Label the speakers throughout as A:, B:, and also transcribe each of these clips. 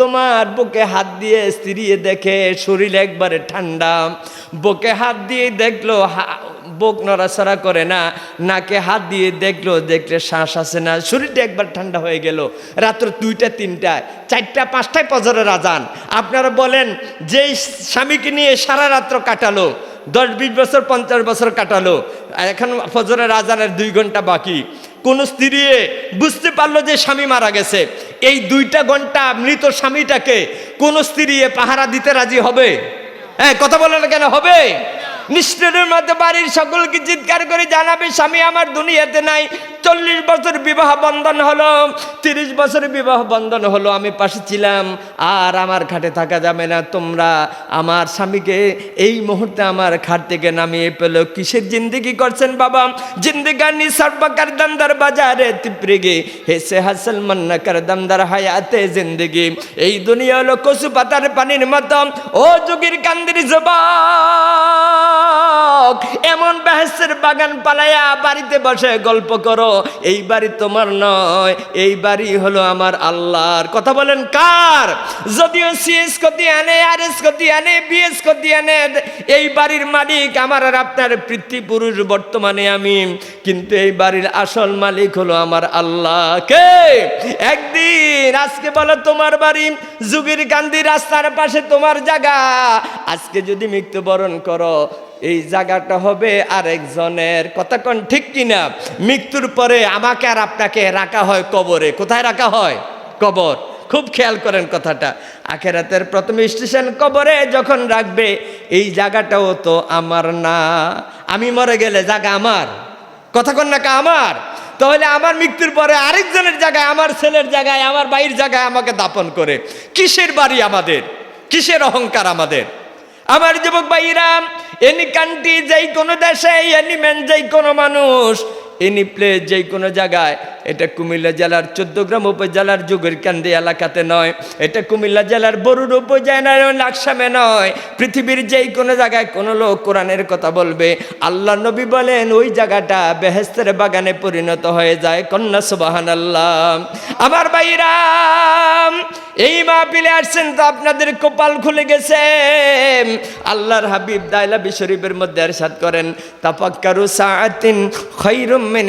A: তোমার বুকে হাত দিয়ে স্ত্রীয়ে দেখে শরীর একবারে ঠান্ডা। বুকে হাত দিয়ে দেখল বুক নড়াচড়া করে না, নাকে হাত দিয়ে দেখল, দেখলে শ্বাস আসে না, শরীরটা একবার ঠান্ডা হয়ে গেল। রাত্র দুইটা তিনটায় চারটা, পাঁচটায় পজরের আজান। আপনারা বলেন, যেই স্বামীকে নিয়ে সারা রাত্র কাটালো, দশ, বিশ বছর, পঞ্চাশ বছর কাটালো, এখন ফজরের আজানের দুই ঘণ্টা বাকি। কোন স্ত্রী বুঝতে পারল যে স্বামী মারা গেছে। এই দুইটা ঘণ্টা মৃত স্বামীটাকে কোন স্ত্রী পাহারা দিতে রাজি হবে? হ্যাঁ কথা বলে না কেন? হবে? নিষ্ঠুরের মধ্যে বাড়ির সকলকে চিৎকার করে জানাবে, স্বামী, আমার দুনিয়াতে নাই। চল্লিশ বছর বিবাহ বন্ধন হলো। তিরিশ বছর বিবাহ বন্ধন হলো। আমি পাশে ছিলাম, আর আমার ঘাটে থাকা যাবে না। তোমরা আমার স্বামীকে এই মুহূর্তে আমার ঘাট থেকে নামিয়ে পেল। কিসের জিন্দিগি করছেন বাবা? জিন্দিগানি সর্বকার দামদার বাজারে তিপ্রিগে। হেসে হাসল মন্না কর দামদার হায়াতে জিন্দিগি। এই দুনিয়া হলো কচু পাতার পানির মতো। ও যুগির কান্দির যুবক এমন বেহেসের বাগান পালায়া বাড়িতে বসে গল্প করো, এই বাড়ি তোমার নয়, এই বাড়ি হলো আমার আল্লাহর। কথা বলেন কার? যদিও সিএস কতি আনে আর এস কতি আনে বিএস কতি আনে, এই বাড়ির মালিক আমার আর আপনার পিতৃপুরুষ বর্তমানে আমি। কিন্তু এই বাড়ির আসল মালিক হলো আমার আল্লাহ। কে? একদিন আজকে বলো তোমার বাড়ি, যুগের কান্দি রাস্তার পাশে তোমার জায়গা। আজকে যদি মৃত্যুবরণ করো এই জায়গাটা হবে আরেকজনের কথা কোন ঠিক কিনা? মৃত্যুর পরে আমাকে আর আপনাকে রাখা হয় কবরে। কোথায় রাখা হয়? কবর। খুব খেয়াল করেন কথাটা। আখেরাতের প্রথম স্টেশন কবরে যখন রাখবে, এই জায়গাটাও তো আমার না। আমি মরে গেলে জায়গা আমার। কথা কন নাকা আমার? তাহলে আমার মৃত্যুর পরে আরেকজনের জায়গায়, আমার ছেলের জায়গায়, আমার বাড়ির জায়গায় আমাকে দাপন করে। কিসের বাড়ি আমাদের? কিসের অহংকার আমাদের? আমার যুবক ভাইরা, এনি কান্ট্রি যেই কোনো দেশে, এনি ম্যান যেই কোনো মানুষ, এনি প্লেস যেই কোনো জায়গায় এটা কুমিল্লা জেলার চোদ্দগ্রাম উপজেলার যুগের কান্দি এলাকাতে নয়। এটা কুমিল্লা জেলার বরুর উপজেলার লাকসামে নয়। পৃথিবীর যেই কোনো জায়গায় কোনো লোক কোরআনের কথা বলবে। আল্লাহ নবী বলেন, ওই জায়গাটা বেহেস্তের বাগানে পরিণত হয়ে যায়। কন্যা সুবাহান আল্লাহ আমার ভাইরাম এই মাহফিলে আসছেন তো আপনাদের কপাল খুলে গেছে। আল্লাহর হাবিব দাইলাবি শরীফের মধ্যে এরশাদ করেন। তাফাক্কারু সাআতিন খায়রুম মিন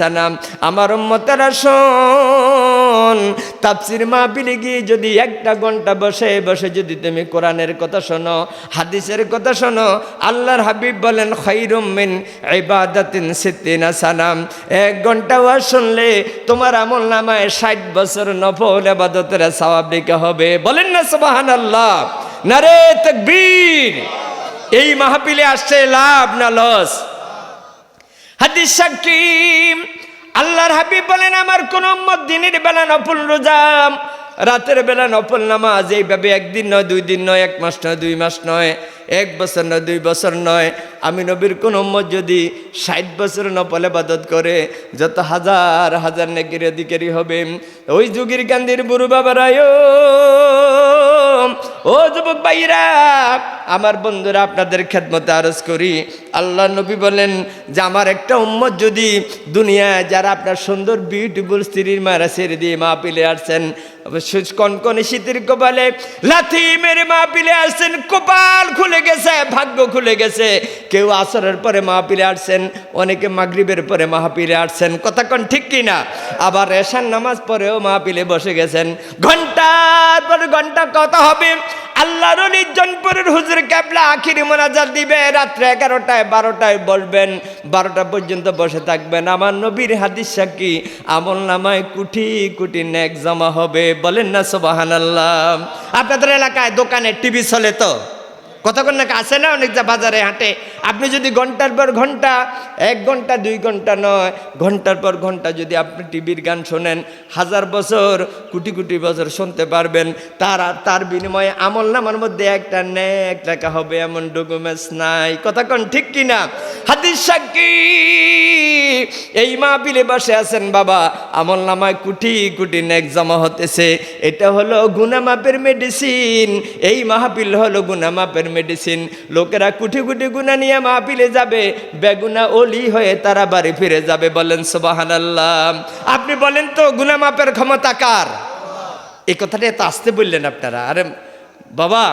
A: সানাম আমার উম্মতেরা শোন, তাফসির মাহফিলে গিয়ে যদি একটা ঘণ্টা বসে বসে যদি তুমি কোরআনের কথা শোনো, হাদিসের কথা শোনো, আল্লাহর হাবিব বলেন খায়রুম মিন ইবাদাতিন সিত্তিনা সানাম এক ঘণ্টা ওয়াজ শুনলে তোমার আমল নামায় ষাট বছর নফল আবাদতের স্বাভাবিক হবে। বলেন না, সুবহানাল্লাহ। নারে তাকবীর। এই মাহফিলে আসছে লাভ না লস? হাদিস সাক্ষী আল্লাহর হাবিব বলেন, আমার কোন দিনের বেলা নফল রোজাম রাতের বেলা নফল নামাজ, এইভাবে একদিন নয়, দুই দিন নয়, এক মাস নয়, দুই মাস নয় এক বছর নয়, দুই বছর নয়। আমি নবীর কোন উম্মত যদি ষাট বছর নফল আবাদত করে, যত হাজার হাজার নেকির অধিকারী হবে। ওই যুগের কান্দির বুড়ু বাবারায় ও যুবক ভাইরা আমার বন্ধুরা, আপনাদের খেদমতে আরজ করি। আল্লাহ নবী বলেন যে, আমার একটা উম্মত যদি দুনিয়ায় যারা আপনার সুন্দর বিউটিফুল স্ত্রীর মারা ছেড়ে দিয়ে মা পিলে আসছেন কনকনে শীতের কপালে লাথি মেরে মা পিলে আসছেন, কপাল খুলে গেছে, ভাগ্য খুলে গেছে। কেউ আসরের পরে মাহপিলে আসছেন, অনেকে মাগরিবের পরে মাহপিলে আসছেন। কন ঠিক কিনা আবার রেশান নামাজ পরেও মাহপিলে বসে গেছেন। ঘণ্টার পর ঘণ্টা কত হবে? আল্লাহর জনপুরের হুজুর ক্যাবলা আখিরি মোনাজাত দিবে। রাত্রে এগারোটায়, বারোটায় বলবেন বারোটা পর্যন্ত বসে থাকবেন। আমার নবীর হাদিস সাক্ষী, আমল নামায় কুটি কুটি নেক জমা হবে। বলেন না সোবাহান আল্লাহ আপনাদের এলাকায় দোকানে টিভি চলে তো? কতক্ষণ নাকি আসে না অনেক যা বাজারে হাঁটে? আপনি যদি ঘণ্টার পর ঘণ্টা, এক ঘণ্টা, দুই ঘণ্টা নয়, ঘণ্টার পর ঘণ্টা যদি আপনি টিভির গান শোনেন, হাজার বছর, কোটি কোটি বছর শুনতে পারবেন। তার আর তার বিনিময়ে আমল নামার মধ্যে একটা নেক লেখা হবে, এমন ডকুমেন্টস নাই। কতক্ষণ ঠিক কিনা? হাদিস সাক্ষী। এই মাহপিলে বসে আছেন বাবা। আমল নামায় কোটি কোটি নেক জমা হতেছে। এটা হলো গুনামাপের মেডিসিন এই মাহপিল হলো গুনামাপের মেডিসিন লোকেরা কুটি কুটি গুণা নিয়ে মাহপিলে যাবে। বেগুনা ওলি হয়ে তারা বাড়ি ফিরে যাবে বলেন সুবাহান আপনি বলেন তো, গুনামাপের ক্ষমতা কার? এই কথাটা এত আসতে বললেন আপনারা। আরে বাবা,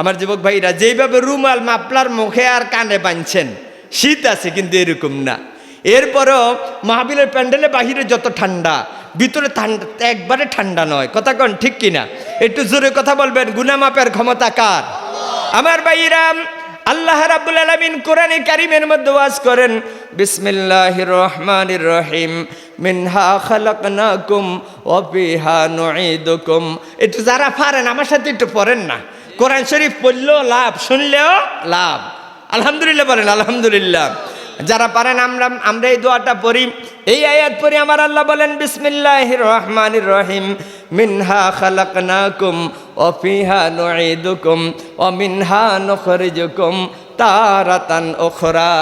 A: আমার যুবক ভাইরা, যেইভাবে রুমাল মাপলার মুখে আর কানে বাঁধছেন, শীত আছে কিন্তু এরকম না। এরপরও মাহবিলের প্যান্ডেলে বাহিরে যত ঠান্ডা, ভিতরে ঠান্ডা, একবারে ঠান্ডা নয়। কথা কন, ঠিক কিনা? একটু জোরে কথা বলবেন, গুনামাপের ক্ষমতা কার? আমার ভাইরাম আল্লাহ রাব্বুল আলামিন কোরআনে কারিমের মধ্যে ওয়াজ করেন, বিসমিল্লাহির রহমানির রহিম, মিনহা খালাকনাকুম ওয়া ফিহা নুঈদুকুম। একটু যারা পারেন, আমার সাথে একটু পড়েন না। কোরআন শরীফ পড়লেও লাভ, শুনলেও লাভ। আলহামদুলিল্লাহ বলেন, আলহামদুলিল্লাহ। যারা পারেন, আমরা আমরা এই দোয়াটা পড়ি। এই আয়াত পড়ি আমার আল্লাহ বলেন, বিসমিল্লাহির রহমান রহিম। মিনহা খালাকনাকুম ওয়া ফিহা নুঈদুকুম ওয়া মিনহা নুখরিজুকুম তারাতান ওখরা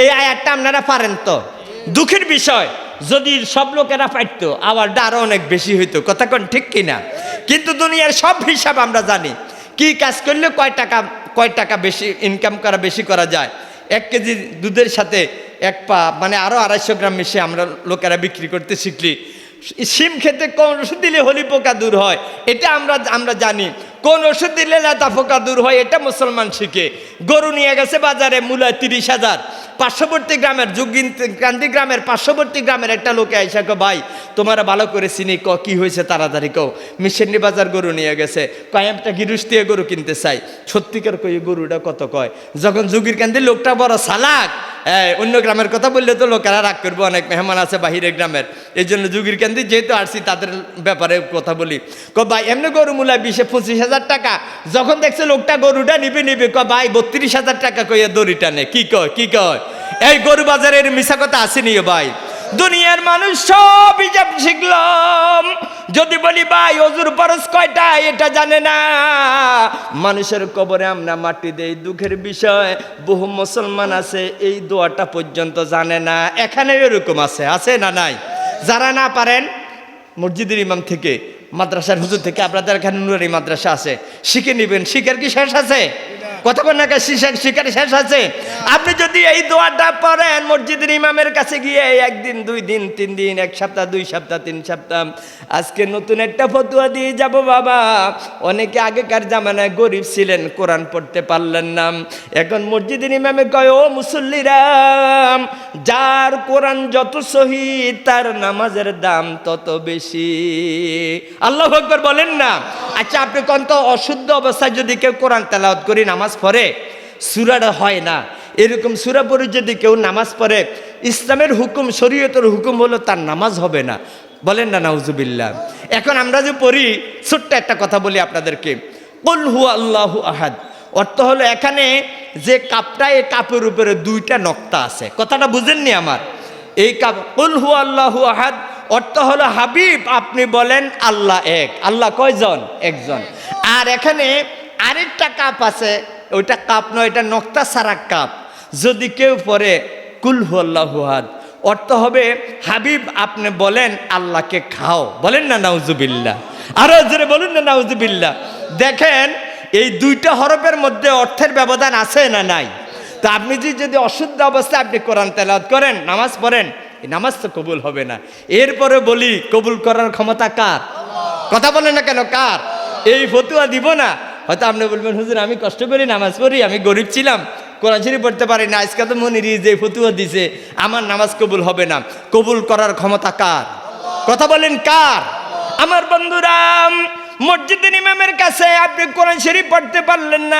A: এই আয়াতটা আপনারা পারেন তো? দুঃখের বিষয়, যদি সব লোকেরা পাইতো, আওয়াজটা আরও অনেক বেশি হইতো। কথা কোন ঠিক কিনা? কিন্তু দুনিয়ার সব হিসাব আমরা জানি। কি কাজ করলে কয় টাকা কয় টাকা বেশি ইনকাম করা, বেশি করা যায়? এক কেজি দুধের সাথে এক পা মানে আরও আড়াইশো গ্রাম মিশে আমরা লোকেরা বিক্রি করতে শিখলি। সিম খেতে কম ওষুধ দিলে হলি পোকা দূর হয়। এটা আমরা আমরা জানি। কোন ওষুধ দিলে লাতা ফোকা দূর হয়, এটা মুসলমান শিখে। গরু নিয়ে গেছে বাজারে মূল্য তিরিশ হাজার। পার্শ্ববর্তী গ্রামের যুগিন গ্রামের পার্শ্ববর্তী গ্রামের একটা লোকে আইসা কো ভাই, তোমার ভালো করে চিনি, ক, কি হয়েছে তাড়াতাড়ি কও। মিশেন্নি বাজার গরু নিয়ে গেছে। কয়, একটা গিরুষ দিয়ে গরু কিনতে চাই। সত্যিকার কই, গরুটা কত কয়? যখন যুগির কান্দি লোকটা বড় সালাক হ্যাঁ অন্য গ্রামের কথা বললে তো লোকেরা রাগ করব, অনেক মেহমান আছে বাহিরের গ্রামের। এই জন্য যুগির কান্দি যেহেতু আসছি, তাদের ব্যাপারে কথা বলি। ক ভাই, এমনি গরু মূলা বিশে পঁচিশ হাজার টাকা। যখন দেখছে লোকটা গরুটা নিবে নিবে ক ভাই, বত্রিশ হাজার টাকা কইয়া দড়িটা নে কি কয় কি কয়? এই গরু বাজারের মিশা কথা আসেনি ভাই। দুনিয়ার মানুষ সব হিসাব শিখলাম যদি বলি, ভাই, অজুর পরশ কয়টা, এটা জানে না। মানুষের কবরে আমরা মাটি দেই, দুঃখের বিষয়। বহু মুসলমান আছে, এই দোয়াটা পর্যন্ত জানে না। এখানে এরকম আছে আছে না নাই? যারা না পারেন, মসজিদের ইমাম থেকে মাদ্রাসার হুজুর থেকে আপনাদের এখানে নুরারি মাদ্রাসা আছে। শিখে নেবেন। শিখের কি শেষ আছে? কতক্ষণ নাকি শিকার শেষ আছে আপনি যদি এই দোয়াটা পড়েন মসজিদের ইমামের কাছে গিয়ে একদিন দুই দিন তিন দিন এক সপ্তাহ দুই সপ্তাহ তিন সপ্তাহ আজকে নতুন একটা ফতুয়া দিয়ে যাব বাবা। অনেকে আগেকার জামানায় গরিব ছিলেন কোরআন পড়তে পারলেন না। এখন মসজিদের ইমামে কয় ও মুসল্লিরাম যার কোরআন যত শহীদ তার নামাজের দাম তত বেশি। আল্লাহ বলেন না? আচ্ছা আপনি কোন তো অশুদ্ধ অবস্থায় যদি কেউ কোরআন তেলাওয়াত করি নামাজ পড়ে, সুরাটা হয় না। এরকম সুরা পড়ে যদি কেউ নামাজ পড়ে, ইসলামের হুকুম, শরীয়তের হুকুম হলো তার নামাজ হবে না। বলেন না, নাউজুবিল্লাহ। এখন আমরা যে পড়ি, ছোট্ট একটা কথা বলি আপনাদেরকে। কুল হু আল্লাহ আহাদ। অর্থ হলো এখানে যে কাপটা এই কাপের উপরে দুইটা নক্তা আছে। কথাটা বুঝেননি আমার? এই কাপ, কুল হু আল্লাহু আহাদ, অর্থ হলো, হাবিব, আপনি বলেন আল্লাহ এক। আল্লাহ কয়জন? একজন। আর এখানে আরেকটা কাপ আছে ওইটা কাপ নয়, এটা নক্তা সারা কাপ। যদি কেউ পরে কুল হু আল্লাহু অর্থ হবে, হাবিব, আপনি বলেন আল্লাহকে খাও। বলেন না, নাউজুবিল্লাহ আরও জোরে বলুন না, নাউজুবিল্লাহ দেখেন, এই দুইটা হরফের মধ্যে অর্থের ব্যবধান আছে না নাই? তা আপনি যদি অশুদ্ধ অবস্থায় আপনি কোরআন তেলাওয়াত করেন, নামাজ পড়েন, এই নামাজ তো কবুল হবে না। এরপরে বলি, কবুল করার ক্ষমতা কার? কথা বলেন না কেন, কার? এই ফতুয়া দিব না। হয়তো আপনি বলবেন, হুজুর, আমি কষ্ট করি, নামাজ পড়ি, আমি গরিব ছিলাম, কোরআন শরীফ পড়তে পারি না, আজকে তো মনির যে ফতুয়া দিছে, আমার নামাজ কবুল হবে না। কবুল করার ক্ষমতা কার? কথা বলেন কার? আমার বন্ধুরাম মসজিদের ইমামের কাছে আপনি কোরআন শরীফ পড়তে পারলেন না।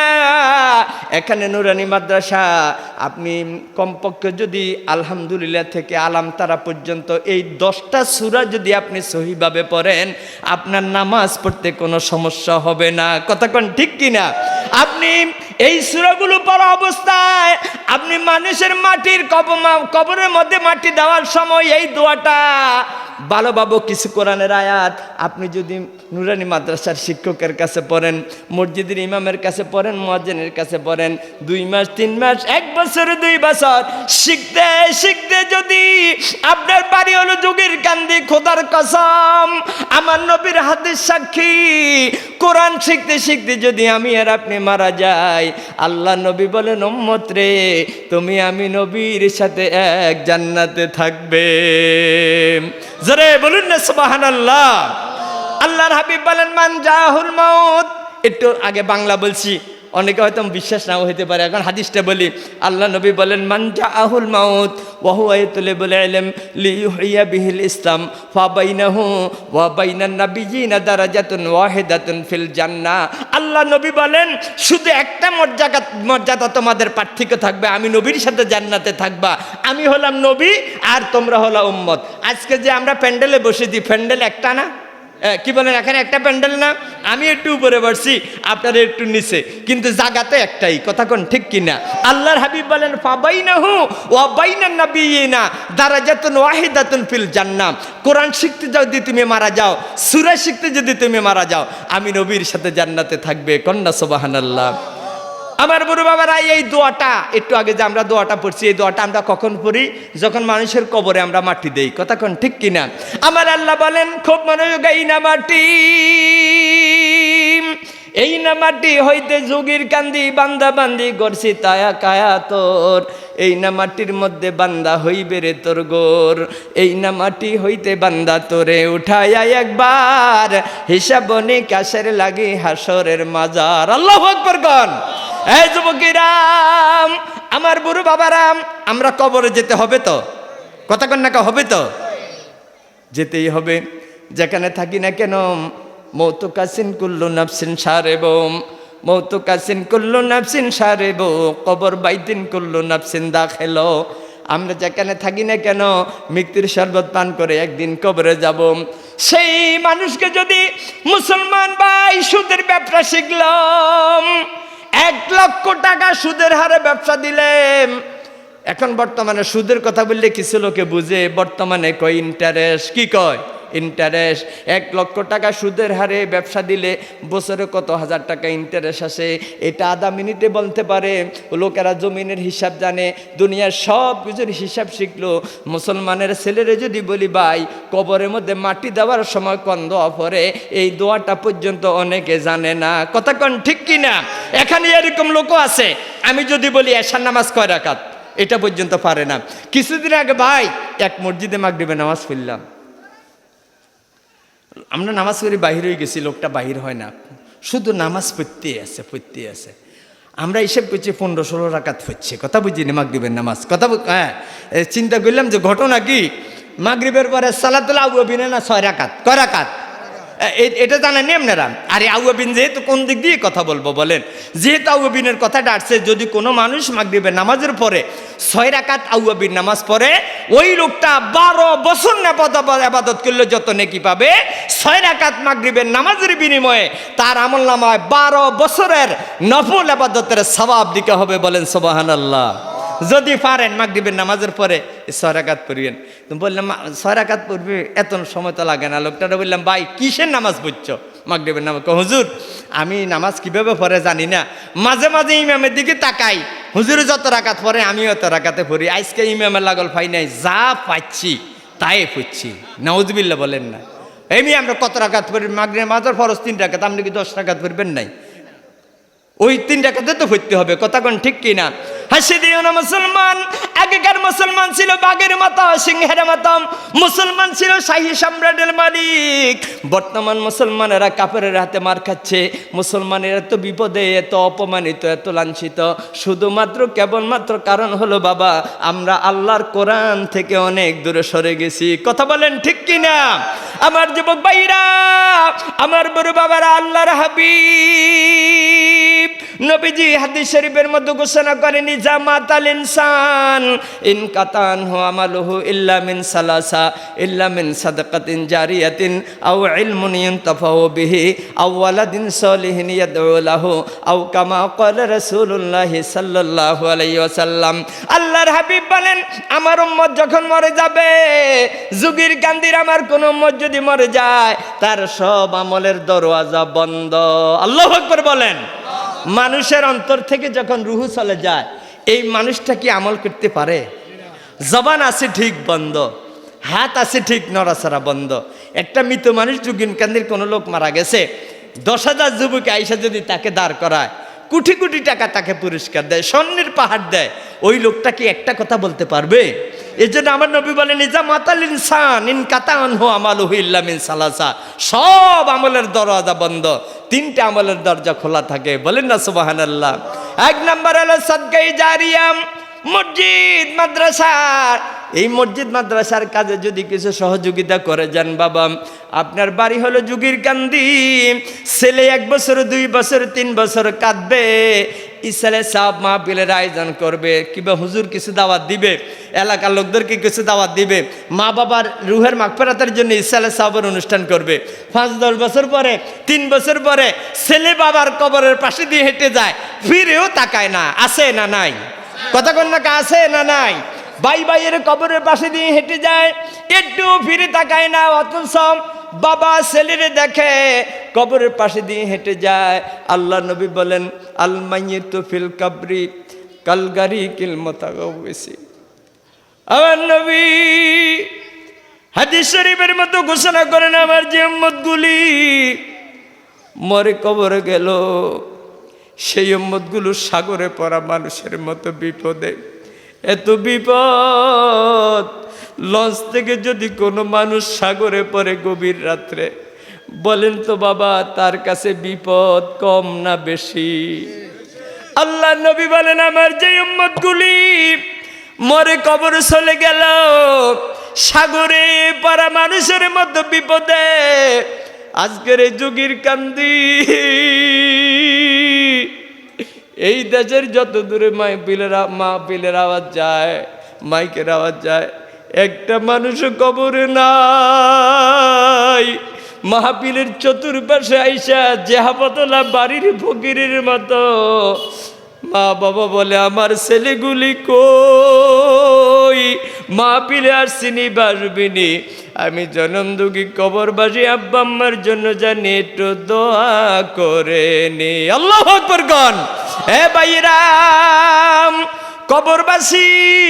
A: এখানে নুরানি মাদ্রাসা, আপনি কমপক্ষে যদি আলহামদুলিল্লাহ থেকে আলাম তারা পর্যন্ত এই দশটা সুরা যদি আপনি সহিভাবে পড়েন, আপনার নামাজ পড়তে কোনো সমস্যা হবে না। কোন ঠিক কিনা? আপনি এই সুরাগুলো পড়া অবস্থায় আপনি মানুষের মাটির কবর- কবরের মধ্যে মাটি দেওয়ার সময় এই দোয়াটা ভালোভাবে কিছু কোরআনের আয়াত। আপনি যদি নুরানি মাদ্রাসার শিক্ষকের কাছে পড়েন, মসজিদের ইমামের কাছে পড়েন মহাজনের কাছে পড়েন, দুই মাস, তিন মাস, এক বছর, দুই বছর, শিখতে শিখতে যদি আপনার বাড়ি হলো যুগের কান্দি খোদার কসম, আমার নবীর হাতের সাক্ষী, কোরআন শিখতে শিখতে যদি আমি আর আপনি মারা যাই, আল্লাহ নবী বলেন, উম্মত রে, তুমি আমি নবীর সাথে এক জান্নাতে থাকবে। জরে বলুন না সুবাহান আল্লাহ আল্লাহর হাবিব বলেন, মান জাহুল মউত। একটু আগে বাংলা বলছি অনেকে হয়তো বিশ্বাস নাও হইতে পারে। এখন হাদিসটা বলি, আল্লাহ নবী বলেন, মান জাহুল মাউত, ওয়াহু আয়াতুল বলে ইলম লি ইউহিয়া বিহিল ইসলাম, ফা বাইনাহু ওয়া বাইনান নাবিয়িনা দারাজাতুন ওয়াহিদাতুন ফিল জান্নাহ আল্লাহ নবী বলেন, শুধু একটা মর্যাদা মর্যাদা তোমাদের পার্থক্য থাকবে, আমি নবীর সাথে জান্নাতে থাকবা। আমি হলাম নবী আর তোমরা হলো উম্মত। আজকে যে আমরা প্যান্ডেলে বসেছি, প্যান্ডেল একটা না? কি বলেন, এখানে একটা প্যান্ডেল না? আমি একটু উপরে বসছি, আপনারা একটু নিচে। কিন্তু জাগাতে একটাই, কথা কোন ঠিক কিনা? আল্লাহর হাবিব বলেন ফাবাই না হু ওয়াবাই না না বিয়ে না দারা যাতন ওয়াহিদাতুন ফিল জান্নাম কোরআন শিখতে যদি তুমি মারা যাও। সুরা শিখতে যদি তুমি মারা যাও, আমি নবীর সাথে জান্নাতে থাকবে, কন্যা সুবহানাল্লাহ। আমার বড় বাবারা, এই দোয়াটা, একটু আগে যে আমরা দোয়াটা পড়ছি, এই দোয়াটা আমরা কখন পড়ি? যখন মানুষের কবরে আমরা মাটি দেই। কথা কোন ঠিক কিনা? আমার আল্লাহ বলেন, খুব মনোযোগ এই না মাটি। এই না মাটি হইতে যোগীর কান্দি, বান্দা বান্দি গরছি তায়া কায়া তোর। এই না মাটির মধ্যে বান্দা হইবে রে তোর গোর। এই না মাটি হইতে বান্দা তোরে উঠাইয়া একবার। হিসাব কাশের লাগি হাসরের মাজার। আল্লাহ আকবর গন এই যুবকিরাম, আমার বুড়ো বাবারাম, আমরা কবরে যেতে হবে তো? কথা কন্যাকা হবে তো? যেতেই হবে। যেখানে থাকি না কেন মৌতু কাসিন কুল্লু নাফসিন সারেব মৌতু কাসিন কুল্লু নাফসিন সারেব, কবর বাইদিন কুল্লু নাফসিন দাখেল। আমরা যেখানে থাকি না কেন, মৃত্যুর শরবত পান করে একদিন কবরে যাব। সেই মানুষকে যদি মুসলমান ভাই সুদের ব্যবসা শিখলাম এক লক্ষ টাকা সুদের হারে ব্যবসা দিলেন এখন বর্তমানে সুদের কথা বললে কিছু লোকে বুঝে, বর্তমানে কয় ইন্টারেস্ট কি কয়? ইন্টারেস্ট এক লক্ষ টাকা সুদের হারে ব্যবসা দিলে বছরে কত হাজার টাকা ইন্টারেস্ট আসে? এটা আধা মিনিটে বলতে পারে। লোকেরা জমিনের হিসাব জানে। দুনিয়ার সব কিছুর হিসাব শিখলো। মুসলমানের ছেলেরে যদি বলি, ভাই, কবরের মধ্যে মাটি দেওয়ার সময় কোন দোয়া পরে। এই দোয়াটা পর্যন্ত অনেকে জানে না। কথা কন ঠিক কিনা এখানে এরকম লোকও আছে। আমি যদি বলি, এশার নামাজ কয় রাখাত এটা পর্যন্ত পারে না। কিছুদিন আগে, ভাই, এক মসজিদে মাগরিবে নামাজ পড়লাম। আমরা নামাজ পড়ি বাহির হয়ে গেছি, লোকটা বাহির হয় না। শুধু নামাজ পড়তে আছে পড়তে আছে। আমরা হিসেব করছি পনেরো ষোলো রাকাত হচ্ছে। কথা বুঝি না মাগরীবের নামাজ? কথা হ্যাঁ চিন্তা করলাম যে ঘটনা কি? মাগরীবের পরে সালাতুল আবু না ছয় রাকাত? কয় রাকাত? এটা জানেন আপনারা? আরে আউবিন যেহেতু কোন দিক দিয়ে কথা বলব বলেন? যেহেতু আউবিনের কথাটা আসছে, যদি কোনো মানুষ মাগরিবের নামাজের পরে ছয় রাকাত আউবিন নামাজ পড়ে, ওই লোকটা বারো বছর নেপাত আবাদত করলে যত নেকি পাবে, ছয় রাকাত মাগরিবের নামাজের বিনিময়ে তার আমল নামায় বারো বছরের নফল আবাদতের সবাব দিকে হবে বলেন সোবাহান আল্লাহ যদি পারেন মাগরিবের নামাজের পরে, এই ছয় রাকাত পড়বেন। তো বললাম, "মা- ছয় রাকাত পড়বে, এত সময় তো লাগে না। লোকটারা বললাম, ভাই, কিসের নামাজ পড়ছো? মাগরিবের নামাজ হুজুর, আমি নামাজ কীভাবে পড়ে জানি না। মাঝে মাঝে ইমামের দিকে তাকাই। হুজুর যত রাকাত পরে আমিও অত রাকাতে পড়ি। আজকে ইমামের লাগল পাই নাই, যা পাচ্ছি, তাই পড়ছি। নাউজবিল্লা বলেন না। এমনি আমরা কত রাকাত পড়ি? মাগরিবের মাজার ফরজ তিন রাকাত, আপনি কি দশ রাকাত পড়বেন নাই? ওই তিন টাকাতে তো ভরতে হবে, কথা কোন ঠিক কিনা? হাসি দিও না মুসলমান, আগেকার মুসলমান ছিল বাঘের মাতা সিংহের মাতাম মুসলমান ছিল শাহী সম্রাটের মালিক। বর্তমান মুসলমানেরা কাপড়ের হাতে মার খাচ্ছে, মুসলমানের এত বিপদে, এত অপমানিত, এত লাঞ্ছিত। শুধুমাত্র কেবলমাত্র কারণ হলো, বাবা, আমরা আল্লাহর কোরআন থেকে অনেক দূরে সরে গেছি। কথা বলেন ঠিক কিনা? আমার যুবক ভাইরা, আমার বড় বাবারা, আল্লাহর হাবিব। নবীজি হাদিস শরীফের মধ্যে ঘোষণা করেনি জামাত আল ইনসান। ইন কাতান হু আমালুহু ইল্লা মিন সালাসা, ইল্লা মিন সাদাকাতিন জারিয়াতিন, আও ইলমুন ইনতাফাউ বিহি, আও ওয়ালাদিন সলিহিন ইয়াদউ লাহু, আও কামা ক্বালা রাসূলুল্লাহ সাল্লাল্লাহু আলাইহি ওয়াসাল্লাম। আল্লাহর হাবিব বলেন, আমার উম্মত যখন মরে যাবে, যুগির কান্দির আমার কোন উম্মত যদি মরে যায়, তার সব আমলের দরওয়াজা বন্ধ। আল্লাহ আকবার বলেন। মানুষের অন্তর থেকে যখন রুহু চলে যায়, এই মানুষটা কি আমল করতে পারে? জবান আছে ঠিক বন্ধ, হাত আছে ঠিক নড়াচড়া বন্ধ। একটা মৃত মানুষ যুগিন কান্দির কোনো লোক মারা গেছে। দশ হাজার যুবক আইসা যদি তাকে দাঁড় করায়, কোটি কোটি টাকা তাকে পুরস্কার দেয়, স্বর্ণের পাহাড় দেয়, ওই লোকটা কি একটা কথা বলতে পারবে? এই জন্য আমার নবী বলেন, ইজা মাতাল ইনসান, ইন কাতান হো আমাল ইল্লা মিন সালাসা। সব আমলের দরজা বন্ধ, তিনটে আমলের দরজা খোলা থাকে। বলেন না সুবাহান আল্লাহ এক নম্বর হলো সদকাই জারিয়াম। মসজিদ মাদ্রাসা এই মসজিদ, মাদ্রাসার কাজে যদি কিছু সহযোগিতা করে যান বাবা, আপনার বাড়ি হলো যুগির কান্দি। ছেলে এক বছর, দুই বছর, তিন বছর কাঁদবে। ইসালে সাহ মাহফিলের আয়োজন করবে, কিংবা হুজুর কিছু দাওয়াত দিবে, এলাকার লোকদেরকে কিছু দাওয়াত দিবে। মা বাবার রুহের মাগফেরাতের জন্য ইসালে সাহেবের অনুষ্ঠান করবে। পাঁচ, দশ বছর পরে, তিন বছর পরে ছেলে বাবার কবরের পাশে দিয়ে হেঁটে যায়, ফিরেও তাকায় না আছে না নাই। কথা কন্যা আছে না নাই? বাই বাইয়ের কবরের পাশে দিয়ে হেঁটে যায়, একটু ফিরে তাকায় না অথচ বাবা ছেলেরে দেখে কবরের পাশে দিয়ে হেঁটে যায়। আল্লাহ নবী বলেন আলমাইয়ে তো ফিল কাবরি কালগারি কিল মোতাগেছি আমার নবী হাদিস শরীফের মতো ঘোষণা করেন, আমার যে গুলি মরে কবরে গেল। সেই উম্মতগুলো সাগরে পড়া মানুষের মতো বিপদে। এত বিপদ, লঞ্চ থেকে যদি কোনো মানুষ সাগরে পড়ে গভীর রাত্রে, বলেন তো বাবা, তার কাছে বিপদ কম না বেশি? আল্লাহ নবী বলেন, আমার যে উম্মতগুলি মরে কবর চলে গেল, সাগরে পারা মানুষের মতো বিপদে, আজকের এই যুগির কান্দি এই দেশের যত দূরে মাই বিলের, মা বিলের আওয়াজ যায়, মাইকের আওয়াজ যায়, একটা মানুষ কবরে নাই। মাহাপিলের চতুর্পাশে আইসা জেহাপতলা বাড়ির ফকিরের মতো মা বাবা বলে, আমার ছেলেগুলি কই? মা পিলে আর চিনি বাসবিনি। আমি জনম দুঃখী কবরবাসী, আব্বা আম্মার জন্য জানি, একটু দোয়া করে নি। আল্লাহ আকবর গন। এ বাইরাম কবরবাসী,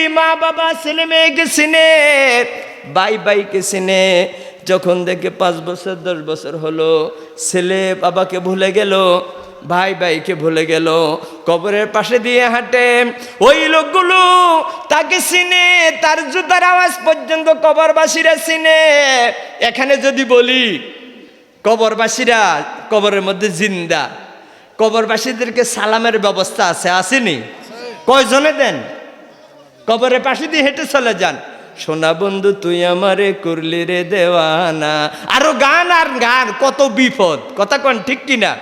A: মা বাবা ছেলে মেয়েকে চিনে বাই বাইকে চিনে যখন দেখে পাঁচ বছর, দশ বছর হলো, ছেলে বাবাকে ভুলে গেল, ভাই ভাইকে ভুলে গেল, কবরের পাশে দিয়ে হাঁটে। ওই লোকগুলো তাকে চিনে, তার জুতার আওয়াজ পর্যন্ত কবরবাসীরা চিনে। এখানে যদি বলি, কবরবাসীরা কবরের মধ্যে জিন্দা। কবরবাসীদেরকে সালামের ব্যবস্থা আছে, আসেনি? কয়জনে দেন? কবরের পাশে দিয়ে হেঁটে চলে যান। সোনা বন্ধু, তুই আমারে করলি রে দেওয়ানা। আরও গান আর গান, কত বিপদ। কথা কন, ঠিক কিনা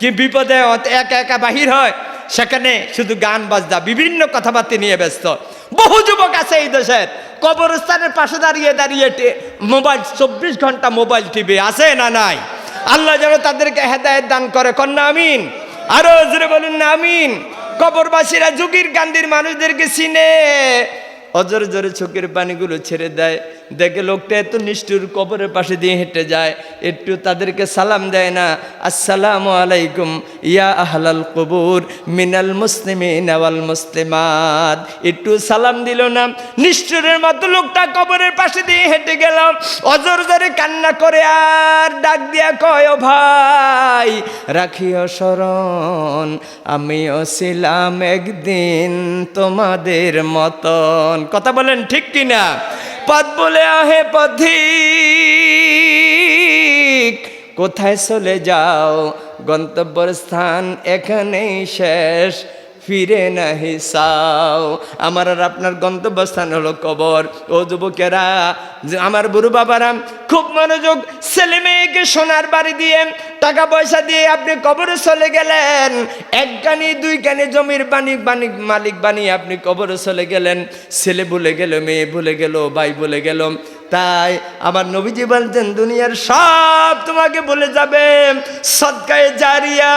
A: কি বিপদে একা একা বাহির হয়? সেখানে শুধু গান বাজদা বিভিন্ন কথাবার্তা নিয়ে ব্যস্ত। বহু যুবক আছে এই দেশের। কবরস্থানের পাশে দাঁড়িয়ে দাঁড়িয়ে মোবাইল, চব্বিশ ঘণ্টা মোবাইল টিভি আছে না নাই? আল্লাহ যেন তাদেরকে হেদায়ত দান করে। কন্যা, আমিন। আরও জোরে বলুন না আমিন। কবরবাসীরা যুগির গান্ধীর মানুষদেরকে চিনে। অজর জোরে চোখের পানিগুলো ছেড়ে দেয়। দেখে লোকটা এত নিষ্ঠুর কবরের পাশে দিয়ে হেঁটে যায়, একটু তাদেরকে সালাম দেয় না। আসসালামু আলাইকুম, ইয়া আহলাল কবুর, মিনাল মুসলিমিন ওয়াল মুসলিমাত। একটু সালাম দিল না, নিষ্ঠুরের মতো লোকটা কবরের পাশে দিয়ে হেঁটে গেলাম অজর জরে কান্না করে আর ডাক দিয়া কয়, "ও ভাই, রাখিও শরণ, আমিও ছিলাম একদিন তোমাদের মতন। কথা বলেন ঠিক কিনা? পথ বলে আহে পথিক। কোথায় চলে যাও? গন্তব্যর স্থান এখানেই শেষ। ফিরে নাহি চাও। আমার আর আপনার গন্তব্যস্থান হলো কবর। ও যুবকেরা আমার বুড়ো বাবারা, খুব মনোযোগ ছেলে মেয়েকে সোনার বাড়ি দিয়ে, টাকা পয়সা দিয়ে আপনি কবরে চলে গেলেন। এক গানি দুই গানি জমির বাণিক বাণিক মালিক বানিয়ে আপনি কবরে চলে গেলেন। ছেলে ভুলে গেল, মেয়ে ভুলে গেল, ভাই ভুলে গেল। তাই আমার নবীজি বলছেন দুনিয়ার সব তোমাকে বলে যাবে। সদকায়ে জারিয়া।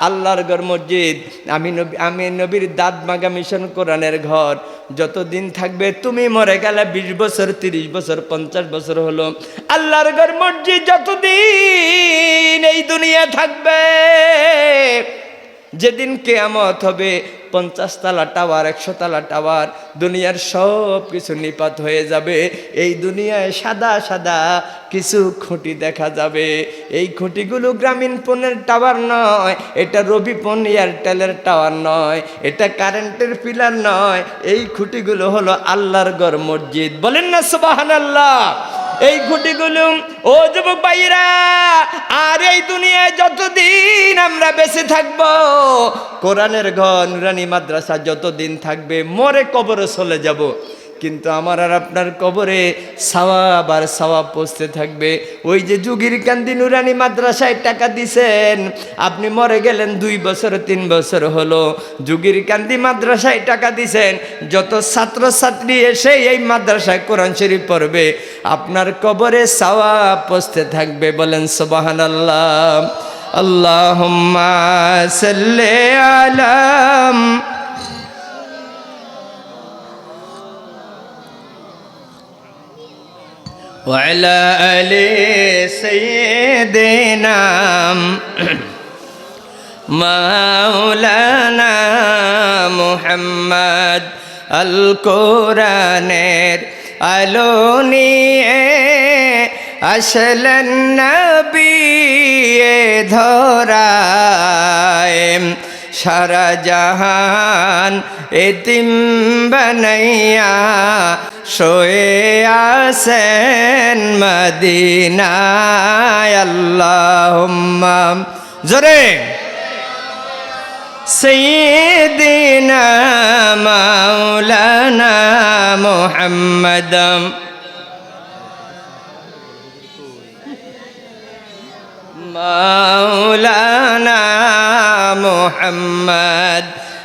A: আল্লাহর ঘর মসজিদ। আমি নবী, আমি নবীর দাঁত মাগা মিশন কোরআনের ঘর। যতদিন থাকবে তুমি মরে গেলে বিশ বছর, তিরিশ বছর, পঞ্চাশ বছর হলো। আল্লাহর ঘর মসজিদ যতদিন এই দুনিয়া থাকবে। যেদিন কেয়ামত হবে পঞ্চাশ তালা টাওয়ার একশো তালা টাওয়ার, দুনিয়ার সব কিছু নিপাত হয়ে যাবে। এই দুনিয়ায় সাদা সাদা কিছু খুঁটি দেখা যাবে। এই খুঁটিগুলো গ্রামীণ ফোনের টাওয়ার নয়, এটা রবিপন এয়ারটেলের টাওয়ার নয়, এটা কারেন্টের পিলার নয়। এই খুঁটিগুলো হলো আল্লাহর গড় মসজিদ। বলেন না সুবাহান আল্লাহ এই খুঁটিগুলো ও যুবক ভাইরা আর এই দুনিয়ায় যতদিন আমরা বেঁচে থাকব, কোরআনের ঘর, নুরানি মাদ্রাসা যতদিন থাকবে, মরে কবরে চলে যাব। কিন্তু আমার আর আপনার কবরে সওয়াব আর সওয়াব পৌঁছতে থাকবে। ওই যে যুগির কান্দি নুরানি মাদ্রাসায় টাকা দিছেন, আপনি মরে গেলেন দুই বছর, তিন বছর হলো। যুগির কান্দি মাদ্রাসায় টাকা দিছেন, যত ছাত্রছাত্রী এসে এই মাদ্রাসায় কোরআন শরীফ পড়বে, আপনার কবরে সওয়াব পৌঁছতে থাকবে বলেন সুবাহান আল্লাহ আল্লাহ সাল্লি আলাম। وعلى آل سيدنا মাওলানা মুহাম্মদ আল কোরআনের আলো নিয়ে আসলেন নবী এ ধরায় সারা জাহান এতিম বানাইয়া শোয়ে আসেন মদিনায় আল্লাহুম্মা জোরে سيدنا مولانا محمد মাওলানা মোহাম্মদ।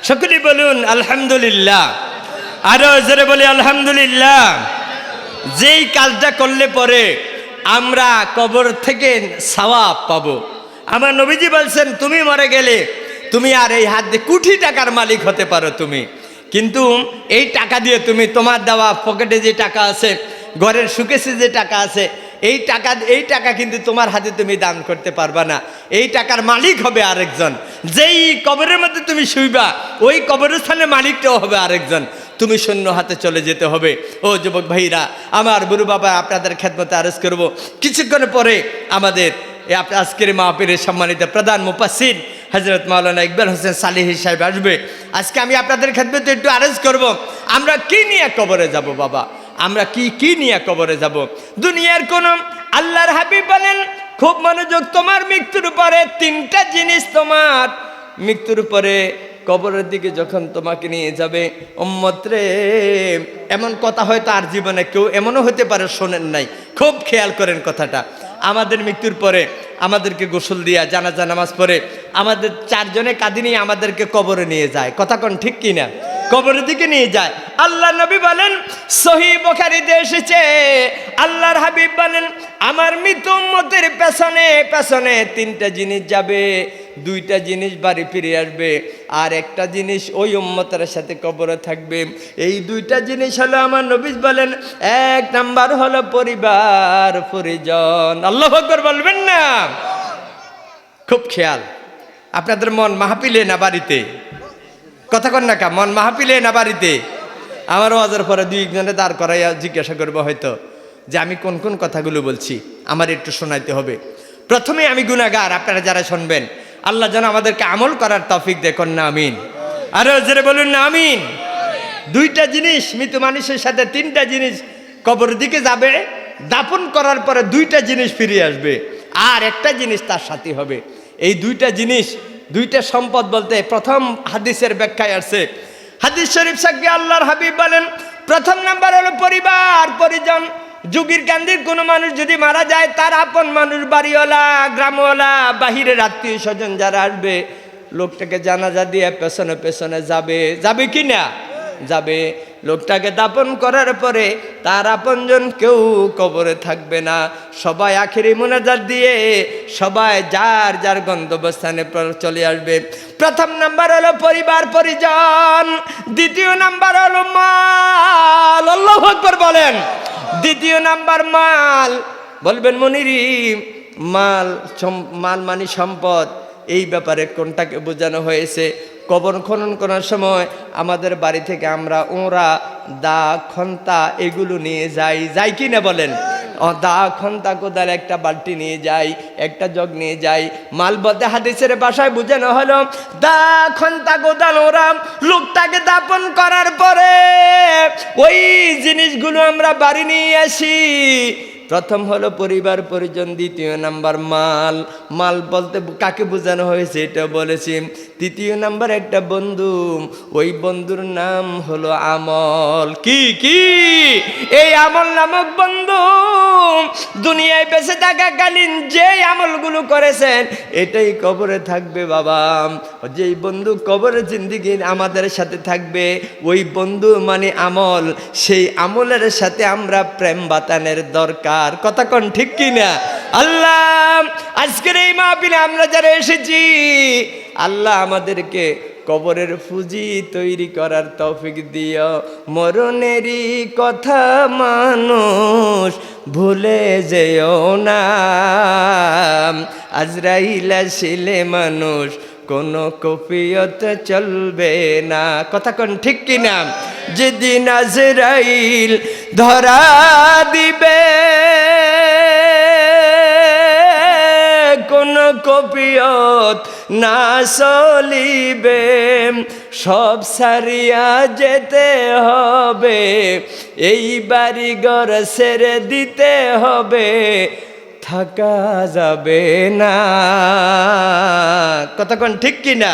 A: সকলে বলুন, আলহামদুলিল্লাহ। আরও জোরে বলি, আলহামদুলিল্লাহ। যেই কাজটা করলে পরে আমরা কবর থেকে সওয়াব পাবো। আমার নবীজি বলছেন, তুমি মরে গেলে তুমি আর এই হাত দিয়ে কোটি টাকার মালিক হতে পারো তুমি। কিন্তু এই টাকা দিয়ে তুমি তোমার দেওয়া পকেটে যে টাকা আছে, ঘরের সুকেসে যে টাকা আছে এই টাকা এই টাকা কিন্তু তোমার হাতে তুমি দান করতে পারবা না। এই টাকার মালিক হবে আরেকজন। যেই কবরের মধ্যে তুমি শুইবা, ওই কবরস্থানের মালিকটাও হবে আরেকজন। তুমি শূন্য হাতে চলে যেতে হবে। ও যুবক ভাইরা, আমার গুরু বাবা আপনাদের খেদমতে আরজ করব। কিছুক্ষণ পরে আমাদের আজকের মাহপীরের সম্মানিত প্রধান মুপাসিন হজরত মাওলানা ইকবাল হোসেন সালিহ সাহেব আসবে। আজকে আমি আপনাদের খেদমতে একটু আরজ করব। আমরা কি নিয়ে কবরে যাব বাবা? আমরা কি কি নিয়ে কবরে যাব? দুনিয়ার কোন আল্লাহর হাবিব বলেন, খুব মনোযোগ তোমার মৃত্যুর পরে তিনটা জিনিস তোমার মৃত্যুর পরে কবরের দিকে যখন তোমাকে নিয়ে যাবে উম্মত্রে এমন কথা হয়তো আর জীবনে কেউ এমনও হতে পারে শোনেন নাই। খুব খেয়াল করেন কথাটা। আমাদের মৃত্যুর পরে আমাদেরকে গোসল দিয়া, জানাজা, নামাজ পরে আমাদের চারজনে কাঁদি নিয়ে আমাদেরকে কবরে নিয়ে যায়। কথা কোন ঠিক কিনা? কবরের দিকে নিয়ে যায়। আল্লাহ নবী বলেন, সহি বখারিতে এসেছে। আল্লাহর হাবিব বলেন, আমার মৃত মতের পেছনে পেছনে তিনটা জিনিস যাবে। দুইটা জিনিস বাড়ি ফিরে আসবে আর একটা জিনিস ওই উম্মতের সাথে কবরে থাকবে। এই দুইটা জিনিস হলো আমার নবীজ বলেন, এক নাম্বার হলো পরিবার, পরিজন। আল্লাহ আকবর বলবেন না? খুব খেয়াল। আপনাদের মন মাহপিলে না বাড়িতে? কথা কন না কা, মন মাহপিলে না বাড়িতে? আমার ওয়াজের পরে দুই একজনে দাঁড় করাইয়া জিজ্ঞাসা করব হয়তো যে আমি কোন কোন কথাগুলো বলছি, আমার একটু শোনাইতে হবে। প্রথমে আমি গুনাগার আপনারা যারা শুনবেন, আল্লাহ যেন আমাদেরকে আমল করার তফিক দেখুন না আমিন। আরও জোরে বলুন না আমিন। দুইটা জিনিস, মৃত মানুষের সাথে তিনটা জিনিস কবর দিকে যাবে দাপন করার পরে দুইটা জিনিস ফিরে আসবে, আর একটা জিনিস তার সাথে হবে। এই দুইটা জিনিস দুইটা সম্পদ বলতে প্রথম হাদিসের ব্যাখ্যায় আসছে। হাদিস শরীফ সাক্ষী আল্লাহর হাবিব বলেন, প্রথম নাম্বার হলো পরিবার, পরিজন। যুগির কান্দির কোনো মানুষ যদি মারা যায়, তার আপন মানুষ, বাড়িওয়ালা, গ্রামওয়ালা, বাহিরের আত্মীয় স্বজন যারা আসবে, লোকটাকে জানাজা দিয়ে পেছনে পেছনে যাবে। যাবে কি না? যাবে। লোকটাকে দাপন করার পরে তার আপনজন কেউ কবরে থাকবে না। সবাই আখেরি মোনাজাত দিয়ে সবাই যার যার গন্তব্যস্থানে চলে আসবে। প্রথম নাম্বার হলো পরিবার, পরিজন। দ্বিতীয় নাম্বার হলো মাল। আল্লাহ বলেন। দ্বিতীয় নাম্বার মাল। বলবেন মনিরি, মাল মাল মানি সম্পদ। এই ব্যাপারে কোনটাকে বোঝানো হয়েছে? কবর খনন করার সময় আমাদের বাড়ি থেকে আমরা ওরা দা, খন্তা এগুলো নিয়ে যাই। যাই কি না বলেন দা, খন্তা কোদাল, একটা বালতি নিয়ে যাই, একটা জগ নিয়ে যাই। মালবদে হাদিসের বাসায় বোঝানো হলো, দা, খন্তা কোদাল ওরা লোকটাকে দাপন করার পরে ওই জিনিসগুলো আমরা বাড়ি নিয়ে আসি। প্রথম হলো পরিবার পরিজন, দ্বিতীয় নাম্বার মাল। মাল বলতে কাকে বোঝানো হয়েছে এটা বলেছি। তৃতীয় নাম্বার একটা বন্ধু, ওই বন্ধুর নাম হলো আমল। কি কি? এই আমল নামক বন্ধু দুনিয়ায় বেঁচে থাকাকালীন যে আমলগুলো করেছেন, এটাই কবরে থাকবে বাবা। যেই বন্ধু কবরে জিন্দিগি আমাদের সাথে থাকবে, ওই বন্ধু মানে আমল। সেই আমলের সাথে আমরা প্রেম বাতানের দরকার। কথা কোন ঠিক কি না আল্লাহ, আজকের এই মাহফিলে আমরা যারা এসেছি, আল্লাহ আমাদেরকে কবরের ফুজি তৈরি করার তৌফিক দিও। মরণেরই কথা মানুষ ভুলে যেও না। আজরাইলা ছিলে মানুষ, কোনো কফিয়ত চলবে না। কথা কোন ঠিক কিনা যেদিন আজরাইল ধরা দিবে কোন কপিয়ত না চলিবে, সব সারিয়া যেতে হবে, এই বাড়ি ঘর দিতে হবে, থাকা যাবে না। কতক্ষণ ঠিক কিনা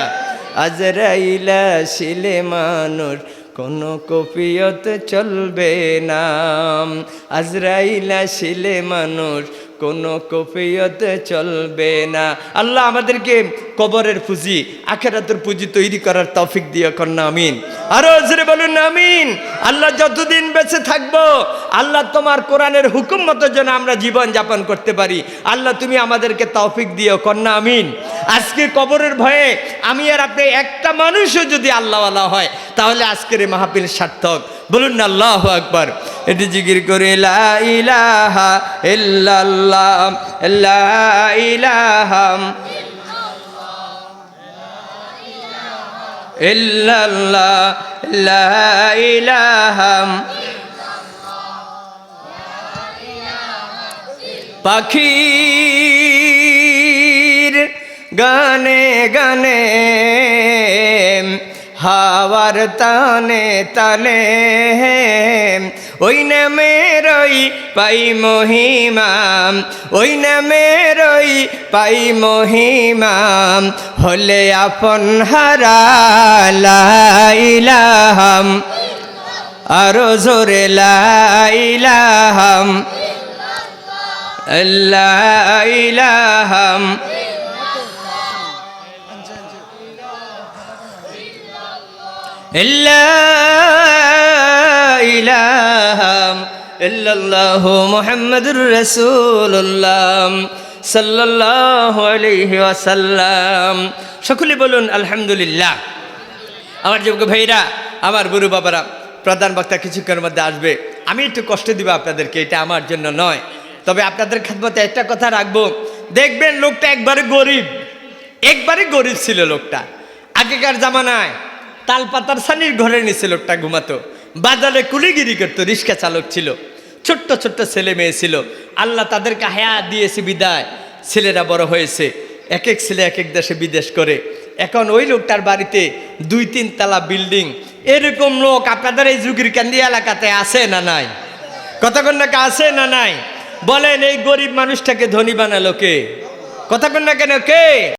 A: আজরাইলা শিলে মানুষ, কোনো কপিয়ত চলবে না। আজরাইলা শিলে মানুষ কোনো কফিয়ত চলবে না। আল্লাহ আমাদেরকে কবরের পুঁজি, আখেরাতের পুঁজি তৈরি করার তৌফিক দিয়ে কন্যা আমিন। আরও জোরে বলুন, আমিন। আল্লাহ যতদিন বেঁচে থাকব, আল্লাহ তোমার কোরআনের হুকুম মতো যেন আমরা জীবন যাপন করতে পারি। আল্লাহ তুমি আমাদেরকে তৌফিক দিও কন্যা আমিন। আজকে কবরের ভয়ে আমি আর আপনি একটা মানুষও যদি আল্লাহওয়ালা হয়, তাহলে আজকের এই মাহফিল সার্থক। বলুন না আল্লাহ আকবার। এটি জিগির করে, লা ইলাহা ইল্লাল্লাহ। লা ইলাহা ইল্লাল্লাহ লা ইলাহা পাখির গানে গানে হাওয়ার তানে তালে ওই নামেরই পাই মহিমাম, ওই নামেরই পাই মহিমাম, হলে আপন হারালাইলাহাম আরও জোরে লাইলাহাম লাইলাহাম ইলাহাম ইল্লাল্লাহ মুহাম্মাদুর রাসূলুল্লাহ সাল্লাল্লাহু আলাইহি ওয়াসাল্লাম। সকলে বলুন, আলহামদুলিল্লাহ। আমার যোগ্য ভাইরা, আমার গুরু বাবারা, প্রধান বক্তা কিছুক্ষণের মধ্যে আসবে। আমি একটু কষ্ট দিব আপনাদেরকে, এটা আমার জন্য নয়। তবে আপনাদের খেদমতে একটা কথা রাখব। দেখবেন লোকটা একবারে গরিব। একবারে গরিব ছিল লোকটা। আগেকার জামানায় তালপাতার সানির ঘরে নিচে লোকটা ঘুমাতো। বাজারে কুলিগিরি করতো, রিক্সা চালক ছিল। ছোট্ট ছোট্ট ছেলে মেয়ে ছিল। আল্লাহ তাদেরকে হায়া দিয়েছে বিদায়। ছেলেরা বড় হয়েছে। এক এক ছেলে এক এক দেশে বিদেশ করে। এখন ওই লোকটার বাড়িতে দুই তিন তালা বিল্ডিং। এরকম লোক আপনাদের এই যুগের ক্যান্দি এলাকাতে আছে না নাই? কতক্ষণ নাকি আছে না নাই? বলেন, এই গরিব মানুষটাকে ধনী বানালো কে? কতক্ষণ না কেন, কে?